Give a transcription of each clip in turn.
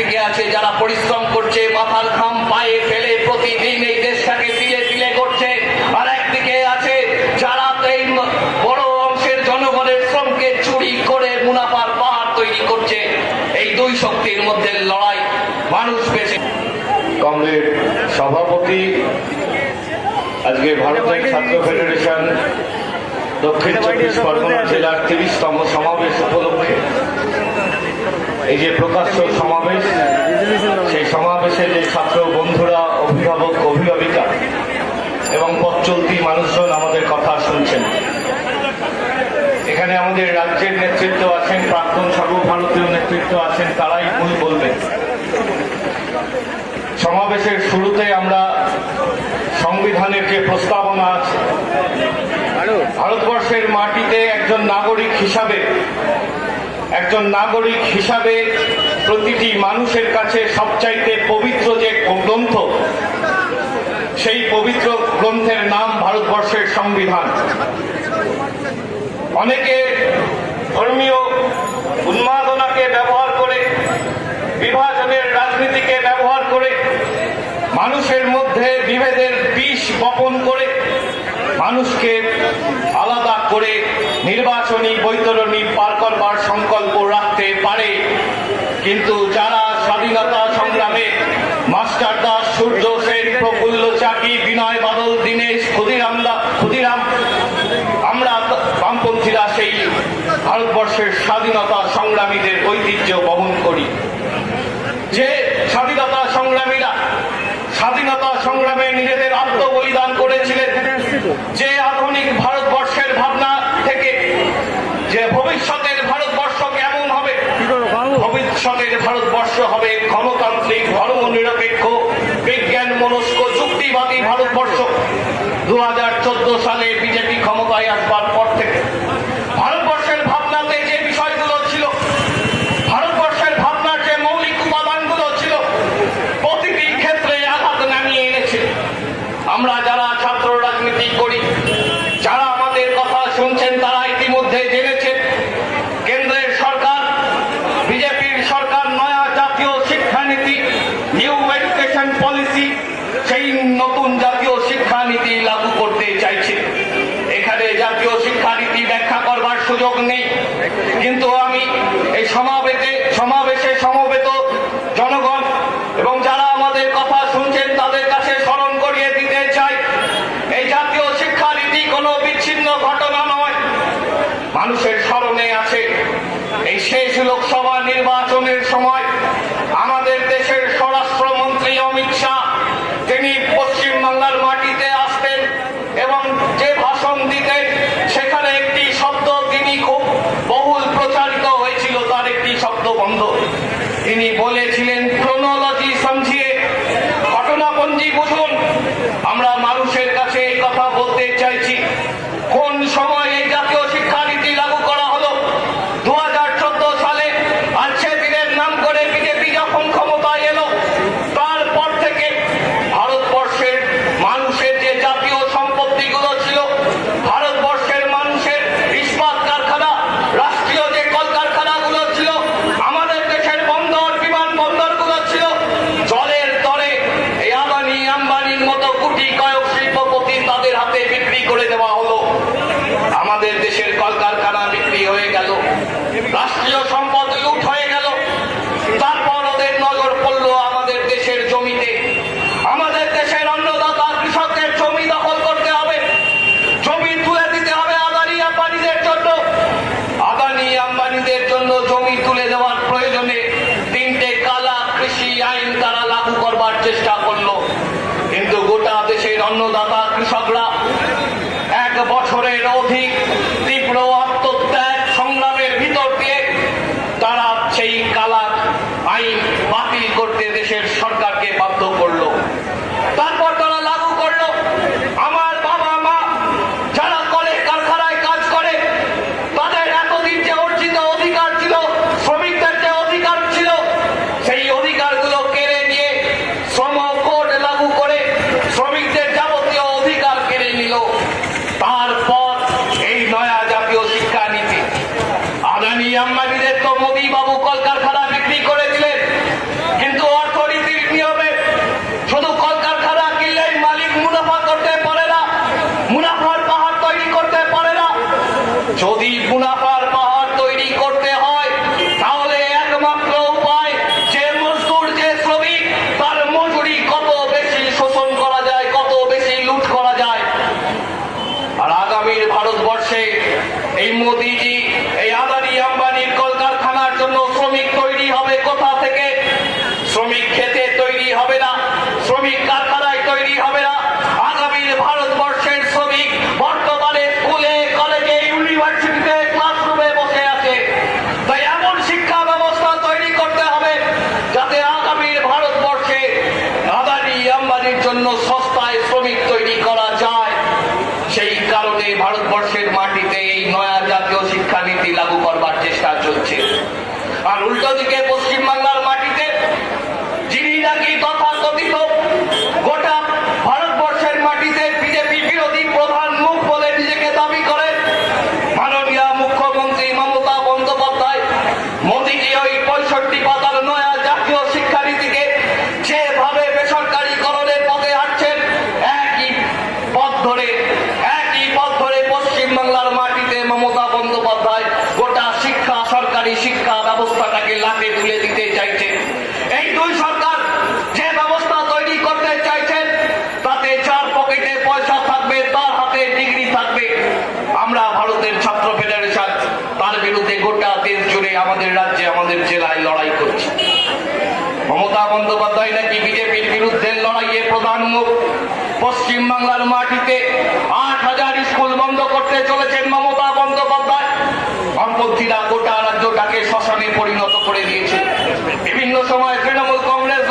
একদিকে আছে, যারা পরিশ্রম করছে, মাথার ঘাম পায়ে ফেলে প্রতিদিন এই দেশটাকে তিলে তিলে করছে। আর একদিকে আছে, যারা এই বড় অংশের জনগণের শ্রমকে চুরি করে মুনাফার পাহাড় তৈরি করছে, এই দুই শক্তির মধ্যে লড়াই মানুষ বেছে কংগ্রেস সভাপতি, আজকে ভারতের ছাত্র ফেডারেশন দক্ষিণ চব্বিশ পরগনা জেলার তিরিশতম সমাবেশ উপলক্ষে এই যে প্রকাশ্য সমাবেশ, সেই সমাবেশে যে ছাত্র বন্ধুরা, অভিভাবক, অভিভাবিকা এবং পথ চলতি মানুষজন আমাদের কথা শুনছেন। এখানে আমাদের রাজ্যের নেতৃত্ব আছেন, প্রাক্তন সর্বভারতীয় নেতৃত্ব আছেন, তারাই মূল বলবেন। সমাবেশের শুরুতে আমরা সংবিধানের যে প্রস্তাবনা আছে, ভারতবর্ষের মাটিতে একজন নাগরিক হিসাবে একজন নাগরিক হিসাবে প্রতিটি মানুষের কাছে সবচাইতে পবিত্র যে গ্রন্থ, সেই পবিত্র গ্রন্থের নাম ভারতবর্ষের সংবিধান। অনেকে ধর্মীয় উন্মাদনাকে ব্যবহার করে, বিভাজনের রাজনীতিকে ব্যবহার করে, মানুষের মধ্যে বিভেদের বিষ বপন করে মানুষকে আলাদা করে নির্বাচনী বৈতরণী পার করবার সংকল্প রাখতে পারে। কিন্তু যারা স্বাধীনতা সংগ্রামে মাস্টার দাস, সূর্য সেন, প্রফুল্ল চাকি, বিনয় বাদল, দীনেশ, ক্ষুদিরাম ক্ষুদিরাম, আমরা বামপন্থীরা সেই ভারতবর্ষের স্বাধীনতা সংগ্রামীদের ঐতিহ্য বহন করি। যে স্বাধীনতা সংগ্রামে নিজেদের আত্মবলিদান করেছিলেন। যে আধুনিক ভারতবর্ষের ভাবনা থেকে যে ভবিষ্যতের ভারতবর্ষ কেমন হবে, ভবিষ্যতের ভারতবর্ষ হবে গণতান্ত্রিক ধর্ম নিরপেক্ষ, বিজ্ঞান, মনস্ক, যুক্তিবাদী ভারতবর্ষ। দু হাজার চোদ্দ সালে বিজেপি ক্ষমতায় আসবার পর থেকে ভারতবর্ষের ভাবনাতে যে বিষয়গুলো ছিল ভারতবর্ষের ভাবনার যে মৌলিক উপাদানগুলো ছিল প্রতিটি ক্ষেত্রে আঘাত নামিয়ে এনেছে আমরা যারা ছাত্র রাজনীতি করি যারা আমাদের কথা শুনছেন তারা ইতিমধ্যে জেনেছেন কেন্দ্রের সরকার বিজেপির সরকার নয়া জাতীয় শিক্ষানীতি নিউ এডুকেশন পলিসি সেই নতুন জাতীয় শিক্ষানীতি লাগু করতে চাইছে এখানে জাতীয় শিক্ষানীতি ব্যাখ্যা করবার সুযোগ নেই। কিন্তু আমি এই সমাবেশে সমাবেশে সমবেত জনগণ এবং যারা আমাদের কথা শুনছেন তাদের কাছে স্মরণ করিয়ে দিতে চাই এই জাতীয় শিক্ষানীতি কোনো বিচ্ছিন্ন ঘটনা নয় মানুষের স্মরণে আছে এই শেষ লোকসভা নির্বাচনের সময় আমাদের দেশের স্বরাষ্ট্রমন্ত্রী অমিত শাহ তিনি পশ্চিমবাংলার মাটিতে আসতেন এবং যে ভাষণ দিতেন সেখানে একটি শব্দ তিনি খুব বহুল প্রচারিত হয়েছিল তার একটি শব্দ বন্ধ তিনি বলেছিলেন ক্রোনোলজি সমঝিয়ে ঘটনাপঞ্জি বুঝুন আমরা মানুষের কাছে এই কথা বলতে চাইছি কোন সময় এই জাতীয় শিক্ষানীতি লাগু করা হলো দু সালে আর দিনের নাম করে বিজেপি যখন ক্ষমতায় এলো তারপর থেকে ভারতবর্ষের মানুষের যে জাতীয় সম্পত্তিগুলো ছিল ভারতবর্ষের মানুষের ইস্পাত কারখানা রাষ্ট্রীয় যে কলকারখানাগুলো ছিল আমাদের দেশের বন্দর বিমান বন্দরগুলো ছিল জলের তরে এই আদানি আম্বানির মতো কোটি কয়েক শিল্পপতি তাদের হাতে বিক্রি করে দেওয়া হলো আমাদের দেশের কলকারখানা বিক্রি হয়ে গেল, রাষ্ট্রীয় সম্পদ লুট হয়ে গেল। তারপর ওদের নজর পড়ল আমাদের দেশের জমিতে। আমাদের দেশের অন্নদাতা কৃষকের জমি দখল করতে হবে। জমি তুলে দিতে হবে আদানি আম্বানিদের জন্য। আদানি আম্বানিদের জন্য জমি তুলে দেওয়ার প্রয়োজনে তিনটে কালা কৃষি আইন তারা লাগু করবার চেষ্টা করল। কিন্তু গোটা দেশের অন্নদাতা কৃষকরা বছরের অধিক তীব্র আত্মত্যাগ সংগ্রামের ভিতর দিয়ে তারা সেই কালা আইন বাতিল করতে দেশের সরকারকে বাধ্য করল তারপর তারা লাগু করল আমার বাবা মা যারা কলে কারখানায় কাজ করে তাদের এতদিন যে অর্জিত অধিকার ছিল শ্রমিকদের যে অধিকার ছিল সেই অধিকারগুলো কেড়ে নিয়ে শ্রম কোড লাগু করে শ্রমিকদের যাবতীয় অধিকার কেড়ে নিল তারপর এই নয়া জাতীয় শিক্ষানীতি আদানি আম্বানিদের তো মোদী বাবু দিলেন ব্যবস্থাটাকে লাটে তুলে দিতে চাইছেন এই দুই সরকার যে ব্যবস্থা তৈরি করতে চাইছেন তাতে চার পকেটে পয়সা থাকবে, তার হাতে ডিগ্রি থাকবে। আমরা ভারতের ছাত্র ফেডারেশন, তার বিরুদ্ধে গোটা দেশ জুড়ে আমাদের রাজ্যে, আমাদের জেলায় লড়াই করছি। মমতা বন্দ্যোপাধ্যায় নাকি বিজেপির বিরুদ্ধে লড়াইয়ে প্রধান মুখ? পশ্চিমবাংলার মাটিতে আট হাজার স্কুল বন্ধ করতে চলেছেন মমতা বন্দ্যোপাধ্যায়। বামপন্থীরা গোটা রাজ্যটাকে শ্মশানে পরিণত করে দিয়েছে। বিভিন্ন সময় তৃণমূল কংগ্রেস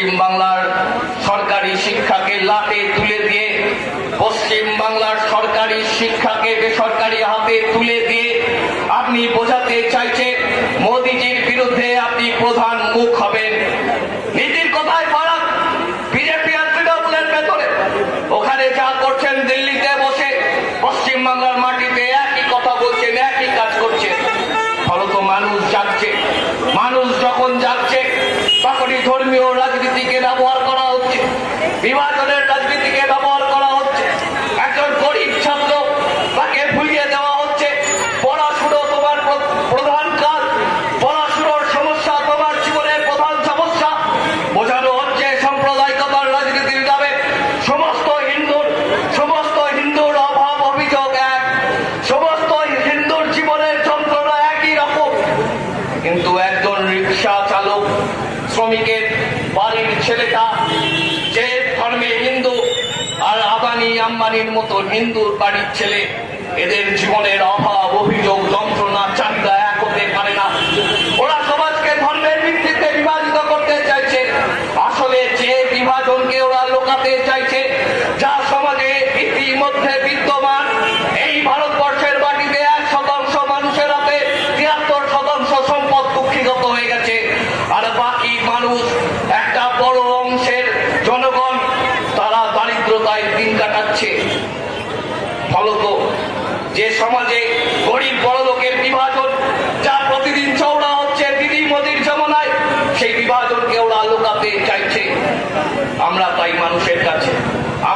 পশ্চিম বাংলার সরকারি শিক্ষাকে লাটে তুলে দিয়ে, পশ্চিম বাংলার সরকারি শিক্ষাকে বেসরকারি হাতে তুলে দিয়ে আপনি বোঝাতে চাইছেন মোদীজির বিরুদ্ধে আপনি প্রধান মুখ হবেন। আম্বানির মতো হিন্দুর বাড়ির ছেলে। এদের জীবনের অভাব, অভিযোগ, যন্ত্রণা, চাহিদা এক হতে পারে না।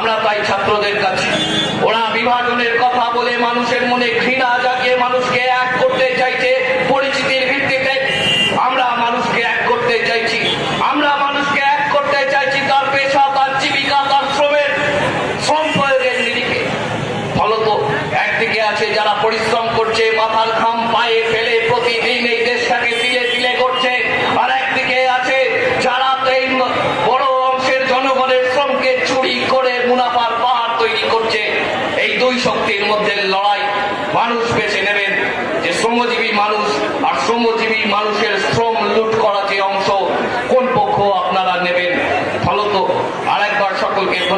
আমরা তাই ছাত্রদের কাছে। ওরা বিভাজনের কথা বলে মানুষের মনে ঘৃণা জাগিয়ে মানুষকে এক করতে চাইছে, পরিচিতির ভিত্তিতে আমরা মানুষকে এক করতে চাইছি। আমরা মানুষকে এক করতে চাইছি তার পেশা, তার জীবিকা, তার শ্রমের শ্রম প্রয়োগের নিরিখে। ফলত একদিকে আছে যারা পরিশ্রম করছে, মাথার খাম পায়ে ফেলে প্রতিদিন এই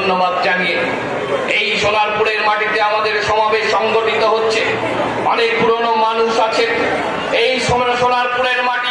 ধন্যবাদ জানিয়ে এই সোনারপুরের মাটিতে আমাদের সমাবেশ সংগঠিত হচ্ছে। অনেক পুরনো মানুষ আছে এই সোনারপুরের মাটি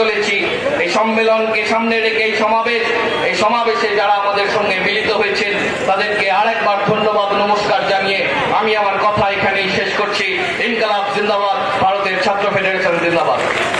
চলেছি। এই সম্মেলনকে সামনে রেখে এই সমাবেশ, এই সমাবেশে যারা আমাদের সঙ্গে মিলিত হয়েছেন, তাদেরকে আরেকবার ধন্যবাদ, নমস্কার জানিয়ে আমি আমার কথা এখানেই শেষ করছি। ইনকালাব জিন্দাবাদ, ভারতের ছাত্র ফেডারেশন জিন্দাবাদ।